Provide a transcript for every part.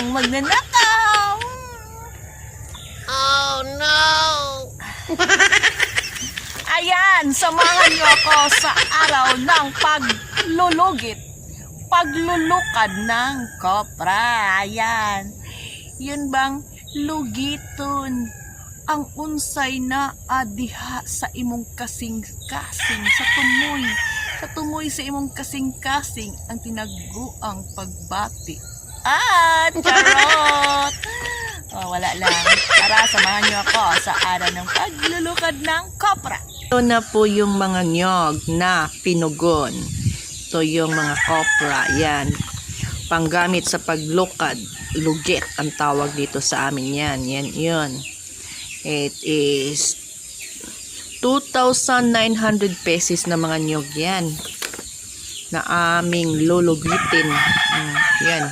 mukhang magnanakaw. Oh no! Ayan, samahan niyo ako sa araw ng paglulugit. Paglulukad ng kopra. Ayan. Yun bang lugiton ang unsay na adiha sa imong kasing-kasing sa tumoy. Sa tumoy sa imong kasing-kasing ang tinagguang pagbati. At charot! Oh, wala lang. Tara, samahan niyo ako sa araw ng paglulukad ng kopra. Ito na po yung mga nyog na pinugon. Ito yung mga kopra. Yan. Panggamit sa paglukad. Lugit ang tawag dito sa amin yan. Yan yun. It is 2,900 pesos na mga nyog yan. Na aming lulugitin. Mm, yan.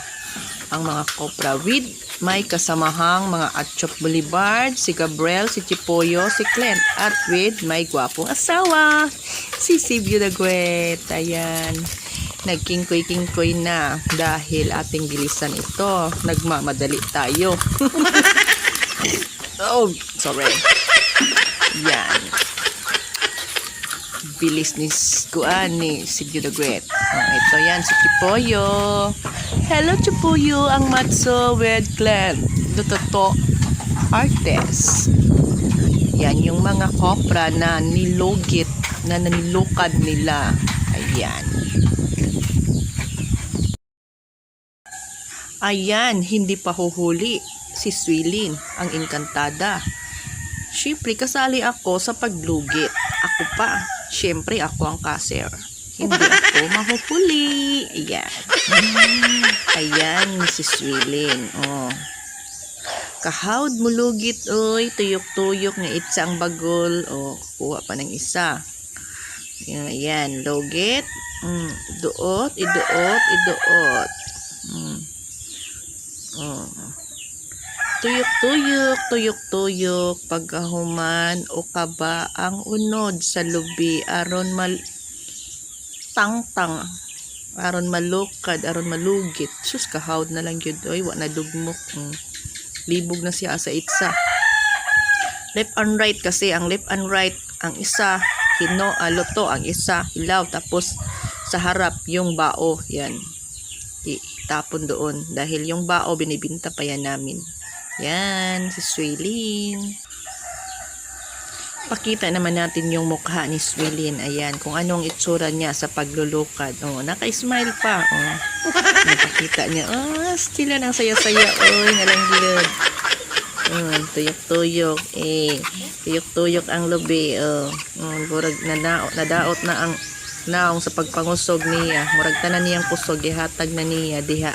Ang mga kopra with may kasamahang mga Atchop Boulevard, si Gabriel, si Chipoyo, si Clint, at with may gwapong asawa, si Sibyo Dagwet. Ayan. Nagkingkoy-kingkoy na dahil ating bilisan ito. Nagmamadali tayo. oh, sorry. Yan. Bilis ni Kuan ni Sibyo Dagwet. Oh, ito yan, si Chipoyo. Hello, Chipoyo, ang Matso with Glenn. Dototo Artes. Yan, yung mga kopra na nilugit, na nanilukad nila. Ayan. Ayan, hindi pa huhuli si Swilin, ang engkantada. Siyempre, kasali ako sa paglugit. Ako pa. Siyempre, ako ang kaser. Hindi ako mahuhuli. Ayan. Mm, ayan, si Swilin. Oh. Kahawd mulugit, oy. Tuyok-tuyok nga itsa ang bagol. Oh, kuha pa ng isa. Ayan, ayan. lugit. Mm, duot, iduot, iduot. Mm. Oh. Tuyok-tuyok, tuyok-tuyok, pagkahuman o kaba ang unod sa lubi aron mal tangtang aron malukad, aron malugit. Sus kahawd na lang yun oy, wa na dugmok. Mm. Libog na siya sa itsa. Left and right kasi ang left and right ang isa hino aloto ang isa hilaw tapos sa harap yung bao yan itapon doon dahil yung bao binibinta pa yan namin yan, si Swelin. Pakita naman natin yung mukha ni Swelin. Ayan, kung anong itsura niya sa paglulukad. Oh, naka-smile pa. Oh. Napakita niya. Oh, still ang saya-saya. Oy, nalanggilod. Oh, tuyok-tuyok. Eh, tuyok-tuyok ang lubi. Oh, oh burag nadaot, nadaot na ang naong sa pagpangusog niya. Murag tanan niyang kusog. Ihatag na niya. Diha.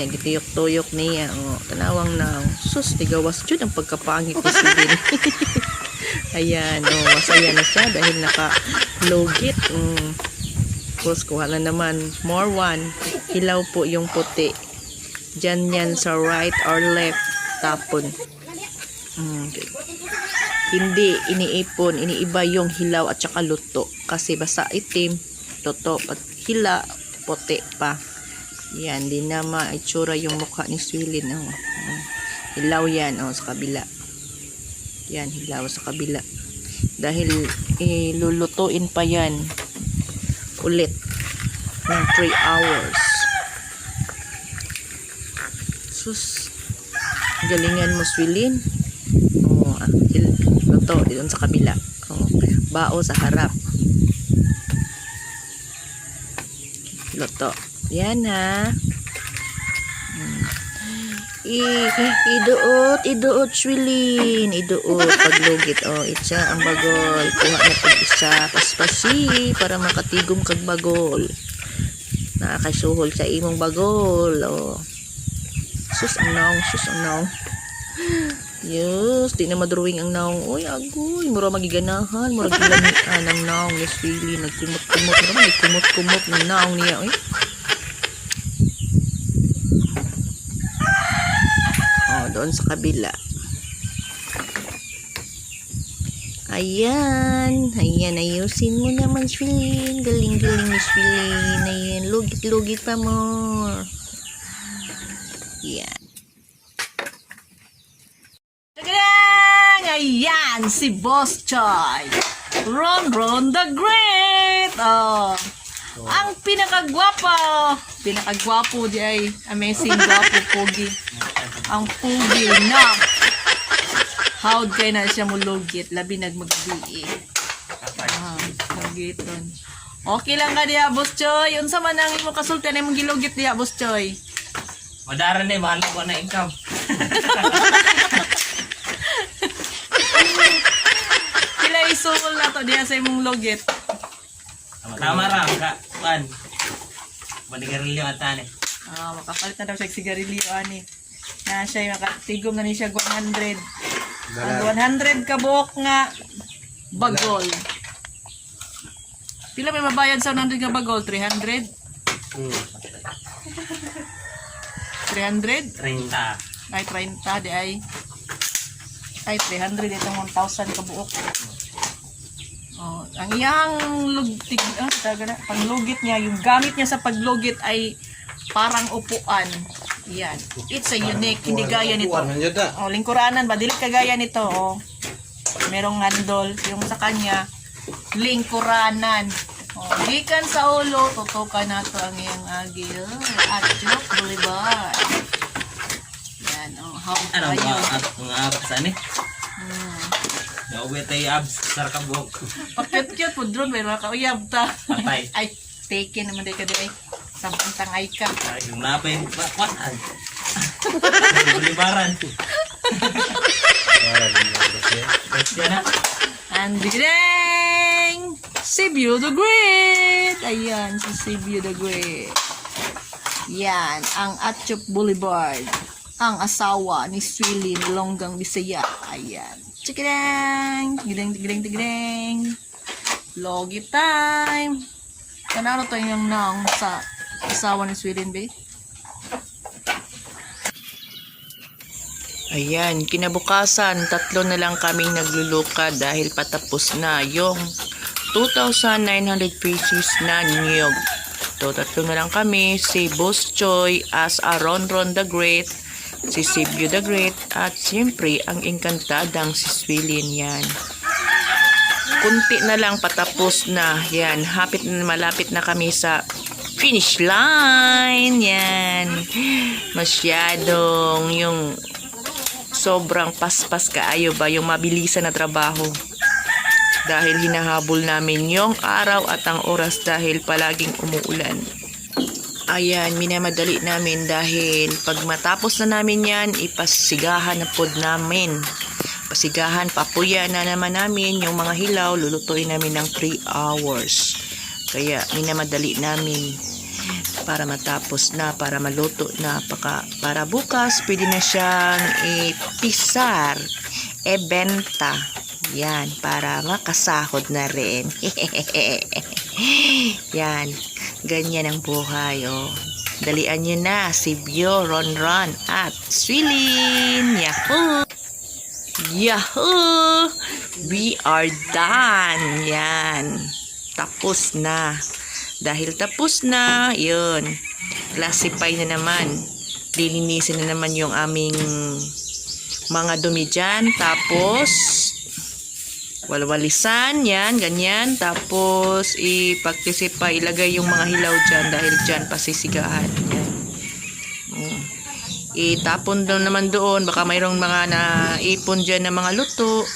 Yan, gituyok-tuyok niya. O, tanawang na. Sus, tigawas dyan ang pagkapangit ni Sidin. Ayan, o, masaya na siya dahil naka-logit. Mm. Tapos, kuha na naman. More one. Hilaw po yung puti. Diyan yan sa right or left. Tapon. Mm. Hindi iniipon, iniiba yung hilaw at saka luto. Kasi basta itim, luto, at hila, puti pa. Yan, di na maitsura yung mukha ni Swilin. Oh. Oh. Hilaw yan oh, sa kabila. Yan, hilaw sa kabila. Dahil ilulutuin pa yan ulit ng 3 hours. Sus, galingan mo Swilin. Oh, ah, luto doon sa kabila. Oh, bao sa harap. Luto. Yan ha. Iduot, iduot swilin, iduot, paglugit, oh, itsa ang bagol, kuha na pag isa, paspasi, para makatigom kag bagol, nakakasuhol sa imong bagol, oh, sus ang naong, sus ang naong, yes, di na madrawing ang naong, oy, agoy, mura magiganahan, mura gilamian ang naong, yes, swilin, nagkumot-kumot, naman, kumot-kumot ng naong niya, oy, Oh, doon sa kabila. Ayan. Ayan, ayusin mo naman, Shrilin. Galing-galing ni Shrilin. Ayan, lugit-lugit pa more. Yan. Tagadang! Ayan, si Boss Choy. Ron Ron the Great. Oh. Ang pinakagwapo. Pinakagwapo di ay amazing gwapo pogi. Ang pogi na. Howd kay na siya mulugit. Labi nagmagbi. Ah, lugiton. Okay lang ka diya, Boss Choy. Unsa man ang imo kasultan imong gilugit diya, Boss Choy? Madaran eh, mahal ko na income. Kila isungol na to diya sa imong lugit. Tama ra, ka, kuan. Manigarilyo at tani. Ah, makapalit na daw siya sigarilyo ani. Na siya makatigom na ni siya 100. Ang 100 ka buok nga bagol. Pila may mabayad sa 100 ka bagol? 300? 300? 30. Ay, 30 di ay. Ay, 300 itong 1,000 ka buok. Oh, ang iyang lugtig, ah, talaga na, panglugit niya, yung gamit niya sa paglugit ay parang upuan. Yan. It's a unique, hindi gaya nito. Oh, lingkuranan ba? Dili kagaya nito, oh. Merong handle. Yung sa kanya, lingkuranan. Oh, gikan sa ulo, tutukan na to ang iyang agil. At Joke Boulevard. Yan, oh. How Ano are you? mga ab- mga abs ani? Hmm. Nauwi tayo abs sa kabuk. Pakit-cute po, drone. May mga kauyab ta. Patay. Ay, taken naman day ka di ay. Sampang tangay ka. Ay, yung. Best yan na. And ding! Sibiu the Great! Ayan, si Sibiu the Great. Yan, ang Atchop Boulevard. Ang asawa ni Swilin Longgang Bisaya. Ayan. Chikidang! Tigidang, tigidang, tigidang. Logi time! Kanano to yung nang sa asawa ni Swilin, be? Ayan, kinabukasan, tatlo na lang kaming naglulukad dahil patapos na yung 2,900 pesos na niyog. So, tatlo na lang kami, si Boss Choi as a Ron Ron the Great, si Sibyo the Great, at siyempre, ang inkantadang si Swilin yan. Kunti na lang patapos na, yan, hapit na malapit na kami sa finish line, yan. Masyadong yung sobrang paspas kaayo ba yung mabilisan na trabaho. Dahil hinahabol namin yung araw at ang oras dahil palaging umuulan. Ayan, minamadali namin dahil pag matapos na namin yan, ipasigahan na pod namin. Pasigahan, papuya na naman namin yung mga hilaw, lulutuin namin ng 3 hours. Kaya minamadali namin para matapos na, para maluto na, paka, para bukas pwede na siyang ipisar, ebenta. Yan, para makasahod na rin. Yan, ganyan ang buhay, oh. Dalian nyo na si Bio, Ron Ron, at Swilin. Yahoo! Yahoo! We are done. Yan. Tapos na. Dahil tapos na, yun. Classify na naman. Lilinisin na naman yung aming mga dumi dyan. Tapos, walwalisan, yan, ganyan. Tapos, ipagtisipay, ilagay yung mga hilaw dyan dahil dyan pasisigahan. Yan. Mm. Itapon doon naman doon. Baka mayroong mga naipon dyan na mga luto.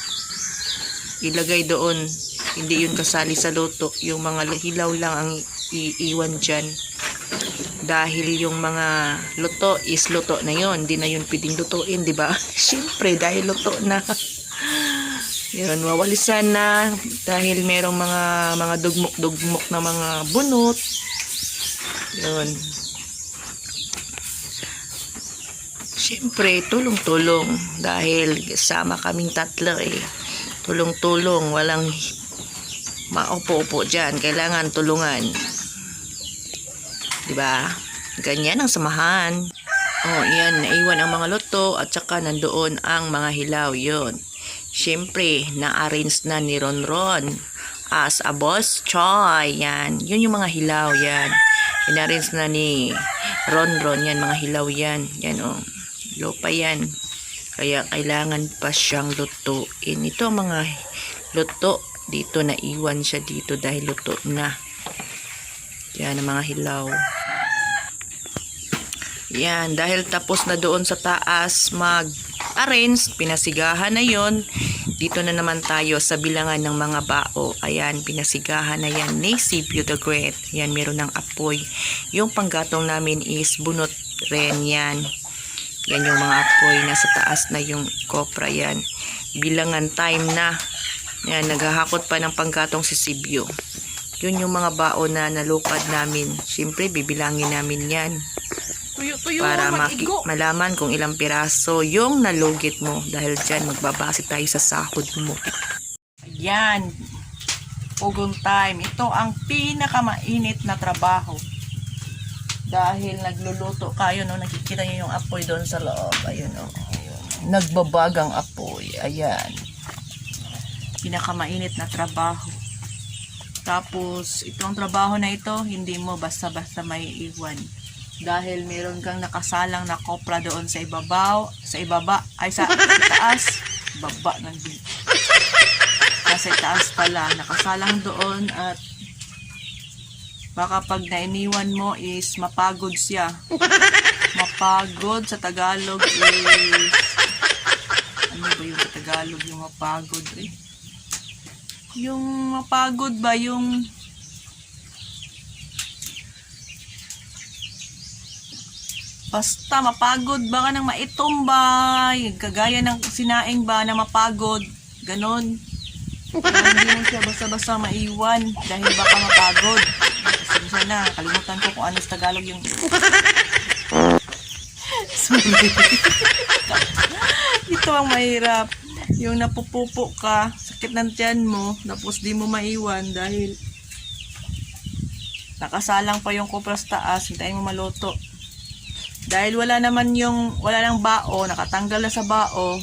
Ilagay doon. Hindi yun kasali sa luto. Yung mga hilaw lang ang iiwan dyan. Dahil yung mga luto is luto na yun. Hindi na yun pwedeng lutuin, di ba? Siyempre, dahil luto na. yun, wawalisan na. Dahil merong mga mga dugmok-dugmok na mga bunot. Yun. Siyempre, tulong-tulong. Dahil sama kaming tatlo eh. Tulong-tulong. Walang maupo-upo dyan. Kailangan tulungan. Diba? Ganyan ang samahan. Oh, yan. Naiwan ang mga loto at saka nandoon ang mga hilaw. Yun. Siyempre, na-arrange na ni Ronron as a boss choy. Yan. Yun yung mga hilaw. Yan. In-arrange na ni Ronron. Yan, mga hilaw yan. Yan, oh. Lupa yan. Kaya kailangan pa siyang lutuin. Ito ang mga luto. Dito, naiwan siya dito dahil luto na. Yan, ang mga hilaw. Yan, dahil tapos na doon sa taas mag-arrange, pinasigahan na yon. Dito na naman tayo sa bilangan ng mga bao. Ayan, pinasigahan na yan ni Sipio the Great. Yan, meron ng apoy. Yung panggatong namin is bunot rin yan. Yan yung mga apoy. Nasa taas na yung kopra yan. Bilangan time na. Yan, naghahakot pa ng panggatong si Sibyo. Yun yung mga bao na nalukad namin. Siyempre, bibilangin namin yan Tuyo, tuyo, para maki- malaman kung ilang piraso yung nalugit mo dahil dyan magbabase tayo sa sahod mo. Ayan. Pugong time. Ito ang pinakamainit na trabaho. Dahil nagluluto kayo, no? Nakikita niyo yung apoy doon sa loob. Ayun, oh. Ayun. Nagbabagang apoy. Ayan. Pinakamainit na trabaho. Tapos, itong trabaho na ito, hindi mo basta-basta may iwan dahil meron kang nakasalang na kopra doon sa ibabaw, sa ibaba, ay sa taas, baba ng din. Sa taas pala, nakasalang doon at baka pag nainiwan mo is mapagod siya. Mapagod sa Tagalog is ano ba yung sa Tagalog yung mapagod eh? Yung mapagod ba yung Basta mapagod ba ka ng maitumbay, kagaya ng sinaing ba na mapagod, ganon. Hindi mo siya basta-basta maiwan dahil baka mapagod. Pasensya na, kalimutan ko kung ano sa Tagalog yung... Sorry. Ito ang mahirap. Yung napupupo ka, sakit ng tiyan mo, tapos di mo maiwan dahil nakasalang pa yung kopra sa taas, hintayin mo maluto. Dahil wala naman yung, wala nang bao, nakatanggal na sa bao,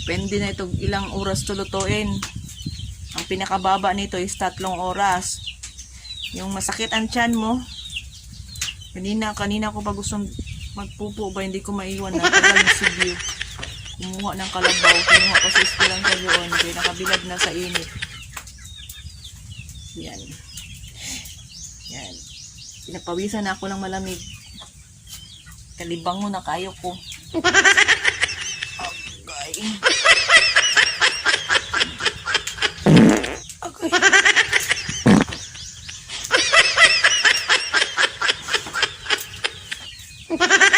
depende na ito ilang oras tulutuin. Ang pinakababa nito is tatlong oras. Yung masakit ang tiyan mo, kanina, kanina ko pa gustong magpupo ba, hindi ko maiwan na tagal. Kumuha ng kalabaw, kumuha pa sa sa doon, kaya nakabilad na sa init. Yan. Yan. Pinapawisan na ako ng malamig. Kalibang mo na kayo ko. Okay. Okay.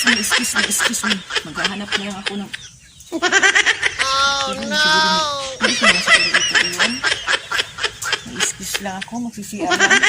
Excuse me, excuse me, excuse me. Maghahanap na lang ako ng... Oh, no! Hindi ko na siguro ito excuse lang ako, magsisiya lang.